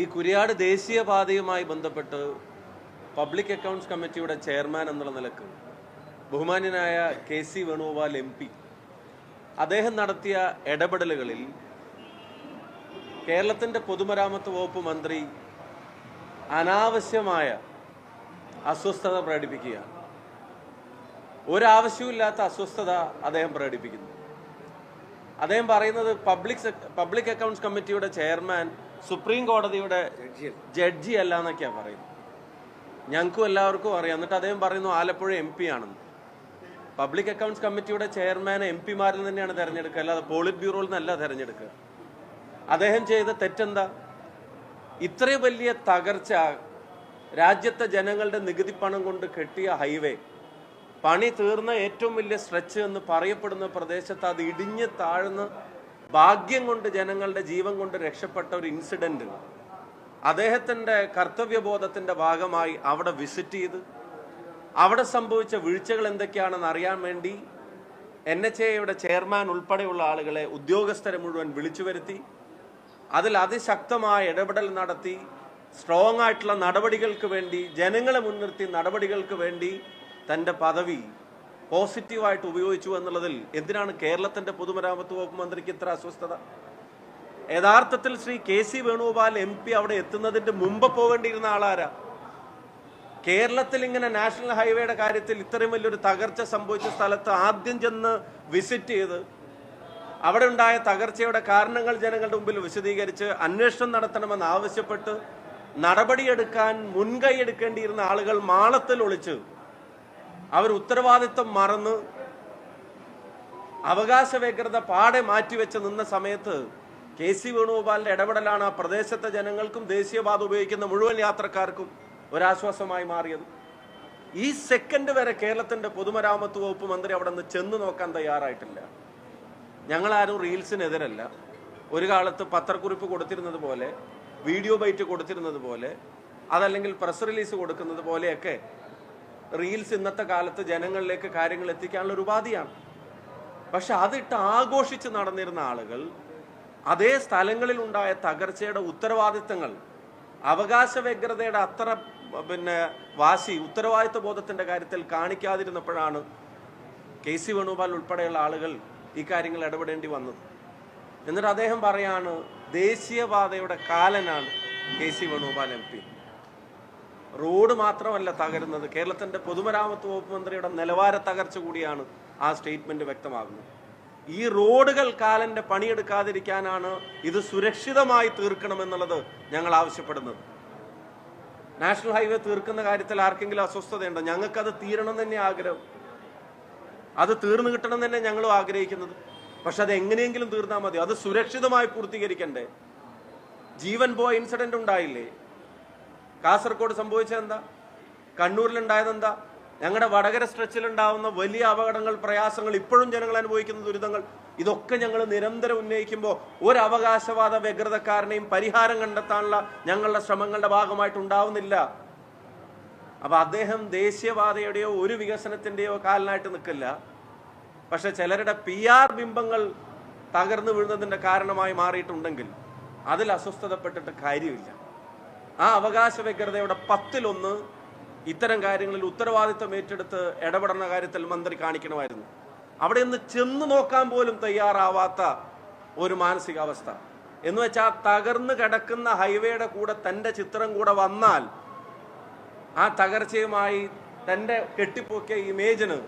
ഈ കുരിയാട് ദേശീയപാതയുമായി ബന്ധപ്പെട്ട് public accounts കമ്മിറ്റിയുടെ ചെയർമാൻ എന്നുള്ള നിലയ്ക്ക് ബഹുമാന്യനായ K C Venugopal M P അദ്ദേഹം നടത്തിയ ഇടപെടലുകളിൽ കേരളത്തിന്റെ പൊതുമരാമത്ത് വകുപ്പ് മന്ത്രി അനാവശ്യമായ അസ്വസ്ഥത പ്രകടിപ്പിക്കുകയാണ്. ഒരാവശ്യവുമില്ലാത്ത അസ്വസ്ഥത അദ്ദേഹം പ്രകടിപ്പിക്കുന്നു. അദ്ദേഹം പറയുന്നത് പബ്ലിക് പബ്ലിക് അക്കൗണ്ട്സ് കമ്മിറ്റിയുടെ ചെയർമാൻ സുപ്രീം കോടതിയുടെ ജഡ്ജി അല്ല എന്നൊക്കെയാണ് പറയുന്നത്. ഞങ്ങൾക്കും എല്ലാവർക്കും അറിയാം. എന്നിട്ട് അദ്ദേഹം പറയുന്നു ആലപ്പുഴ എം പി ആണെന്ന്. പബ്ലിക് അക്കൗണ്ട്സ് കമ്മിറ്റിയുടെ ചെയർമാൻ എം പിമാരിൽ തന്നെയാണ് തെരഞ്ഞെടുക്കുക. അല്ലാതെ പോളിറ്റ് ബ്യൂറോയിൽ നിന്നല്ല തെരഞ്ഞെടുക്കുക. അദ്ദേഹം ചെയ്ത തെറ്റെന്താ? ഇത്രയും വലിയ തകർച്ച രാജ്യത്തെ ജനങ്ങളുടെ നികുതി പണം കൊണ്ട് കെട്ടിയ ഹൈവേ. പണി തീർന്ന ഏറ്റവും വലിയ സ്ട്രെച്ച് എന്ന് പറയപ്പെടുന്ന പ്രദേശത്ത് അത് ഇടിഞ്ഞ് താഴ്ന്ന് ഭാഗ്യം കൊണ്ട് ജനങ്ങളുടെ ജീവൻ കൊണ്ട് രക്ഷപ്പെട്ട ഒരു ഇൻസിഡന്റ് അദ്ദേഹത്തിന്റെ കർത്തവ്യബോധത്തിന്റെ ഭാഗമായി അവിടെ വിസിറ്റ് ചെയ്ത് അവിടെ സംഭവിച്ച വീഴ്ചകൾ എന്തൊക്കെയാണെന്ന് അറിയാൻ വേണ്ടി എൻ എച്ച് എയുടെ ചെയർമാൻ ഉൾപ്പെടെയുള്ള ആളുകളെ ഉദ്യോഗസ്ഥരെ മുഴുവൻ വിളിച്ചു വരുത്തി അതിൽ അതിശക്തമായ ഇടപെടൽ നടത്തി സ്ട്രോങ് ആയിട്ടുള്ള നടപടികൾക്ക് വേണ്ടി ജനങ്ങളെ മുൻനിർത്തി നടപടികൾക്ക് വേണ്ടി തന്റെ പദവി പോസിറ്റീവായിട്ട് ഉപയോഗിച്ചു എന്നുള്ളതിൽ എന്തിനാണ് കേരളത്തിന്റെ പൊതുമരാമത്ത് വകുപ്പ് മന്ത്രിക്ക് ഇത്ര അസ്വസ്ഥത? യഥാർത്ഥത്തിൽ Shri K C Venugopal M P അവിടെ എത്തുന്നതിന്റെ മുമ്പ് പോകേണ്ടിയിരുന്ന ആളാരാ? കേരളത്തിൽ ഇങ്ങനെ നാഷണൽ ഹൈവേയുടെ കാര്യത്തിൽ ഇത്രയും വലിയൊരു തകർച്ച സംഭവിച്ച സ്ഥലത്ത് ആദ്യം ചെന്ന് വിസിറ്റ് ചെയ്ത് അവിടെ ഉണ്ടായ തകർച്ചയുടെ കാരണങ്ങൾ ജനങ്ങളുടെ മുമ്പിൽ വിശദീകരിച്ച് അന്വേഷണം നടത്തണമെന്ന് ആവശ്യപ്പെട്ട് നടപടിയെടുക്കാൻ മുൻകൈ എടുക്കേണ്ടിയിരുന്ന ആളുകൾ മാളത്തിൽ ഒളിച്ച് അവർ ഉത്തരവാദിത്വം മറന്ന് അവകാശ വ്യഗ്രത പാടെ മാറ്റിവെച്ച് നിന്ന സമയത്ത് കെ സി വേണുഗോപാലിന്റെ ഇടപെടലാണ് ആ പ്രദേശത്തെ ജനങ്ങൾക്കും ദേശീയപാത ഉപയോഗിക്കുന്ന മുഴുവൻ യാത്രക്കാർക്കും ഒരാശ്വാസമായി മാറിയത്. ഈ സെക്കൻഡ് വരെ കേരളത്തിന്റെ പൊതുമരാമത്ത് വകുപ്പ് മന്ത്രി അവിടെ നിന്ന് ചെന്ന് നോക്കാൻ തയ്യാറായിട്ടില്ല. ഞങ്ങളാരും റീൽസിനെതിരല്ല. ഒരു കാലത്ത് പത്രക്കുറിപ്പ് കൊടുത്തിരുന്നത് പോലെ വീഡിയോ ബൈറ്റ് കൊടുത്തിരുന്നത് പോലെ അതല്ലെങ്കിൽ പ്രസ് റിലീസ് കൊടുക്കുന്നത് പോലെയൊക്കെ റീൽസ് ഇന്നത്തെ കാലത്ത് ജനങ്ങളിലേക്ക് കാര്യങ്ങൾ എത്തിക്കാനുള്ള ഒരു ഉപാധിയാണ്. പക്ഷെ അതിട്ട് ആഘോഷിച്ച് നടന്നിരുന്ന ആളുകൾ അതേ സ്ഥലങ്ങളിൽ ഉണ്ടായ തകർച്ചയുടെ ഉത്തരവാദിത്തങ്ങൾ അവകാശ വ്യഗ്രതയുടെ അത്ര പിന്നെ വാശി ഉത്തരവാദിത്വ ബോധത്തിന്റെ കാര്യത്തിൽ കാണിക്കാതിരുന്നപ്പോഴാണ് കെ സി വേണുഗോപാൽ ഉൾപ്പെടെയുള്ള ആളുകൾ ഈ കാര്യങ്ങൾ ഇടപെടേണ്ടി വന്നത്. എന്നിട്ട് അദ്ദേഹം പറയാണ് ദേശീയപാതയുടെ കാലനാണ് K C Venugopal M P. Road മാത്രമല്ല തകരുന്നത്. കേരളത്തിന്റെ പൊതുമരാമത്ത് വകുപ്പ് മന്ത്രിയുടെ നിലവാര തകർച്ച കൂടിയാണ് ആ സ്റ്റേറ്റ്മെന്റ് വ്യക്തമാകുന്നത്. ഈ റോഡുകൾ കാലന്റെ പണിയെടുക്കാതിരിക്കാനാണ് ഇത് സുരക്ഷിതമായി തീർക്കണമെന്നുള്ളത് ഞങ്ങൾ ആവശ്യപ്പെടുന്നത്. നാഷണൽ ഹൈവേ തീർക്കുന്ന കാര്യത്തിൽ ആർക്കെങ്കിലും അസ്വസ്ഥതയുണ്ടോ? ഞങ്ങൾക്കത് തീരണം തന്നെ ആഗ്രഹം. അത് തീർന്നു കിട്ടണം തന്നെ ഞങ്ങളും ആഗ്രഹിക്കുന്നത്. പക്ഷെ അത് എങ്ങനെയെങ്കിലും തീർന്നാൽ മതി. അത് സുരക്ഷിതമായി പൂർത്തീകരിക്കണ്ടേ? ജീവൻ പോയ ഇൻസിഡന്റ് ഉണ്ടായില്ലേ? കാസർഗോഡ് സംഭവിച്ചത് എന്താ കണ്ണൂരിലുണ്ടായത് എന്താ ഞങ്ങളുടെ വടകര സ്ട്രെച്ചിലുണ്ടാവുന്ന വലിയ അപകടങ്ങൾ പ്രയാസങ്ങൾ ഇപ്പോഴും ജനങ്ങൾ അനുഭവിക്കുന്ന ദുരിതങ്ങൾ ഇതൊക്കെ ഞങ്ങൾ നിരന്തരം ഉന്നയിക്കുമ്പോൾ ഒരു അവകാശവാദ വ്യഗ്രതക്കാരനെയും പരിഹാരം കണ്ടെത്താനുള്ള ഞങ്ങളുടെ ശ്രമങ്ങളുടെ ഭാഗമായിട്ട് അപ്പൊ അദ്ദേഹം ദേശീയവാദയുടെയോ ഒരു വികസനത്തിന്റെയോ കാലനായിട്ട് നിൽക്കില്ല. പക്ഷെ ചിലരുടെ പി ആർ ബിംബങ്ങൾ തകർന്നു വീഴുന്നതിന്റെ കാരണമായി മാറിയിട്ടുണ്ടെങ്കിൽ അതിൽ അസ്വസ്ഥതപ്പെട്ടിട്ട് കാര്യമില്ല. ആ അവകാശ വ്യഗ്രതയുടെ പത്തിലൊന്ന് ഇത്തരം കാര്യങ്ങളിൽ ഉത്തരവാദിത്തം ഏറ്റെടുത്ത് ഇടപെടുന്ന കാര്യത്തിൽ മന്ത്രി കാണിക്കണമായിരുന്നു. അവിടെ നിന്ന് ചെന്ന് നോക്കാൻ പോലും തയ്യാറാവാത്ത ഒരു മാനസികാവസ്ഥ. എന്ന് വെച്ചാൽ തകർന്നു കിടക്കുന്ന ഹൈവേയുടെ കൂടെ തന്റെ ചിത്രം കൂടെ വന്നാൽ ആ തകർച്ചയുമായി തന്റെ കെട്ടിപ്പൊക്കിയ ഇമേജിന്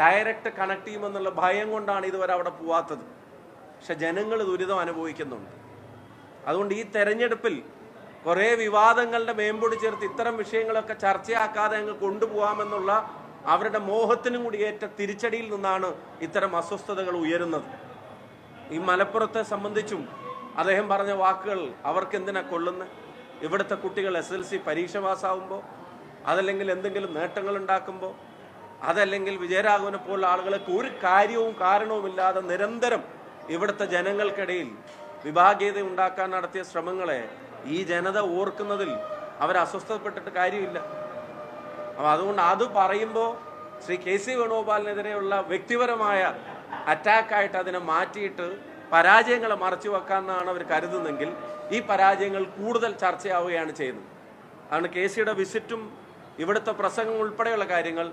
ഡയറക്റ്റ് കണക്ട് ചെയ്യുമെന്നുള്ള ഭയം കൊണ്ടാണ് ഇതുവരെ അവിടെ പോവാത്തത്. പക്ഷെ ജനങ്ങൾ ദുരിതം അനുഭവിക്കുന്നുണ്ട്. അതുകൊണ്ട് ഈ തെരഞ്ഞെടുപ്പിൽ കുറെ വിവാദങ്ങളുടെ മേമ്പൊടി ചേർത്ത് ഇത്തരം വിഷയങ്ങളൊക്കെ ചർച്ചയാക്കാതെ അങ്ങ് കൊണ്ടുപോകാമെന്നുള്ള അവരുടെ മോഹത്തിനും കൂടി ഏറ്റ തിരിച്ചടിയിൽ നിന്നാണ് ഇത്തരം അസ്വസ്ഥതകൾ ഉയരുന്നത്. ഈ മലപ്പുറത്തെ സംബന്ധിച്ചും അദ്ദേഹം പറഞ്ഞ വാക്കുകൾ അവർക്ക് എന്തിനാ കൊള്ളുന്നത് ഇവിടുത്തെ കുട്ടികൾ എസ് എൽ സി പരീക്ഷ പാസ്സാവുമ്പോൾ അതല്ലെങ്കിൽ എന്തെങ്കിലും നേട്ടങ്ങൾ ഉണ്ടാക്കുമ്പോൾ അതല്ലെങ്കിൽ വിജയരാഘവനെ പോലുള്ള ആളുകളൊക്കെ ഒരു കാര്യവും കാരണവുമില്ലാതെ നിരന്തരം ഇവിടുത്തെ ജനങ്ങൾക്കിടയിൽ വിഭാഗീയത ഉണ്ടാക്കാൻ നടത്തിയ ശ്രമങ്ങളെ ഈ ജനത ഓർക്കുന്നതിൽ അവർ അസ്വസ്ഥപ്പെട്ടിട്ട് കാര്യമില്ല. അപ്പൊ അതുകൊണ്ട് അത് പറയുമ്പോൾ ശ്രീ കെ സി വേണുഗോപാലിനെതിരെയുള്ള വ്യക്തിപരമായ അറ്റാക്കായിട്ട് അതിനെ മാറ്റിയിട്ട് പരാജയങ്ങളെ മറച്ചു വെക്കാമെന്നാണ് അവർ കരുതുന്നെങ്കിൽ ഈ പരാജയങ്ങൾ കൂടുതൽ ചർച്ചയാവുകയാണ് ചെയ്യുന്നത്. ആണ് കെ സിയുടെ വിസിറ്റും ഇവിടുത്തെ പ്രസംഗം ഉൾപ്പെടെയുള്ള കാര്യങ്ങൾ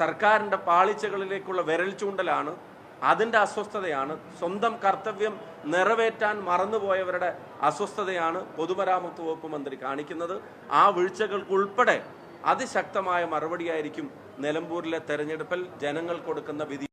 സർക്കാരിന്റെ പാളിച്ചകളിലേക്കുള്ള വിരൽ ചൂണ്ടലാണ് അതിന്റെ അസ്വസ്ഥതയാണ്. സ്വന്തം കർത്തവ്യം നിറവേറ്റാൻ മറന്നുപോയവരുടെ അസ്വസ്ഥതയാണ് പൊതുമരാമത്ത് വകുപ്പ് മന്ത്രി കാണിക്കുന്നത്. ആ വീഴ്ചകൾക്കുൾപ്പെടെ അതിശക്തമായ മറുപടിയായിരിക്കും നിലമ്പൂരിലെ തെരഞ്ഞെടുപ്പിൽ ജനങ്ങൾ കൊടുക്കുന്ന വിധി